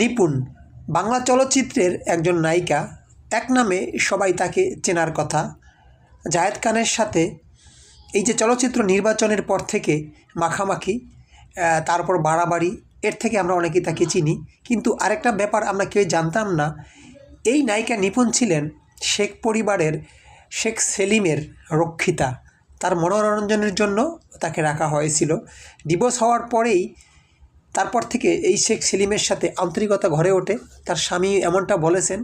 নিপুণ। বাংলা চলচ্চিত্রের একজন নায়িকা, এক নামে সবাই তাকে চেনার কথা। জায়েদ খানের সাথে এই যে চলচ্চিত্র নির্বাচনের পর থেকে মাখামাখি তারপর বাড়াবাড়ি, এর থেকে আমরা অনেকেই তাকে চিনি। কিন্তু আরেকটা ব্যাপার আমরা কেউ জানতাম না, এই নায়িকা নিপুণ ছিলেন শেখ পরিবারের শেখ সেলিমের রক্ষিতা। তার মনোরঞ্জনের জন্য তাকে রাখা হয়েছিল। ডিভোর্স হওয়ার পরেই তারপর থেকে এই শেখ সেলিমের সাথে আন্তরিকতা ঘরে ওঠে। তার স্বামী এমনটা বলেছেন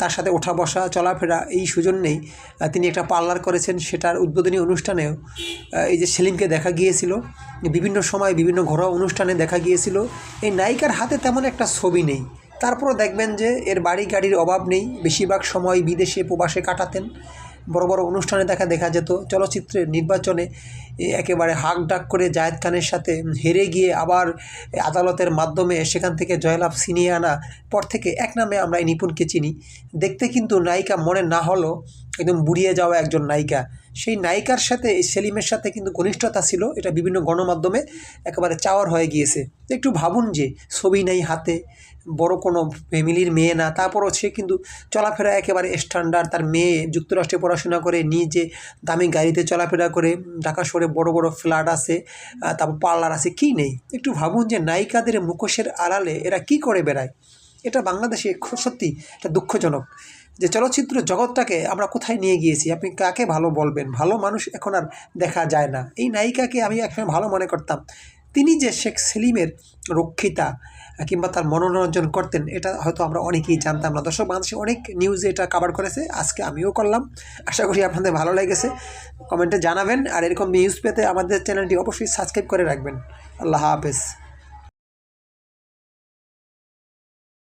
তার সাথে ওঠা বসা চলাফেরা এই সুজন্যেই তিনি একটা পার্লার করেছেন, সেটার উদ্বোধনী অনুষ্ঠানেও এই যে সেলিমকে দেখা গিয়েছিল, বিভিন্ন সময় বিভিন্ন ঘরোয়া অনুষ্ঠানে দেখা গিয়েছিল। এই নায়িকার হাতে তেমন একটা ছবি নেই। তারপরও দেখবেন যে এর বাড়ি গাড়ির অভাব নেই। বেশিরভাগ সময় বিদেশে, প্রবাসে কাটাতেন। বড় বড় অনুষ্ঠানে দেখা দেখা যেত। চলচ্চিত্রের নির্বাচনে একেবারে হাক ডাক করে জায়েদ খানের সাথে হেরে গিয়ে আবার আদালতের মাধ্যমে সেখান থেকে জয়লাভ ছিনিয়ে আনা পর থেকে এক নামে আমরা এই নিপুণকে চিনি। দেখতে কিন্তু নায়িকা মনে না হলেও একদম বুড়িয়ে যাওয়া একজন নায়িকা। সেই নায়িকার সাথে, এই সেলিমের সাথে কিন্তু ঘনিষ্ঠতা ছিল, এটা বিভিন্ন গণমাধ্যমে একেবারে চাওয়ার হয়ে গিয়েছে। একটু ভাবুন যে, ছবি নেই হাতে, বড় কোনো ফ্যামিলির মেয়ে না, তারপরও সে কিন্তু চলাফেরা একেবারে স্ট্যান্ডার্ড তার মেয়ে যুক্তরাষ্ট্রে পড়াশোনা করে, নিজে দামি গাড়িতে চলাফেরা করে, ঢাকা শহরে বড় বড় ফ্ল্যাট আছে তারপর পার্লার আছে, কী নেই? একটু ভাবুন যে, নায়িকাদের মুখোশের আড়ালে এরা কি করে বেড়ায়? এটা বাংলাদেশে সত্যি এটা দুঃখজনক যে চলচ্চিত্র জগৎটাকে আমরা কোথায় নিয়ে গিয়েছি, আপনি কাকে ভালো বলবেন? ভালো মানুষ এখন আর দেখা যায় না। এই নায়িকাকে আমি একসময় ভালো মনে করতাম। তিনি যে শেখ সেলিমের রক্ষিতা কিংবা তার মনোরঞ্জন করতেন, এটা হয়তো আমরা অনেকেই জানতাম না। দর্শক, বাংলাদেশে অনেক নিউজে এটা কাভার করেছে। আজকে আমিও করলাম। আশা করি আপনাদের ভালো লেগেছে। কমেন্টে জানাবেন। আর এরকম নিউজ পেতে আমাদের চ্যানেলটি অবশ্যই সাবস্ক্রাইব করে রাখবেন। আল্লাহ হাফেজ।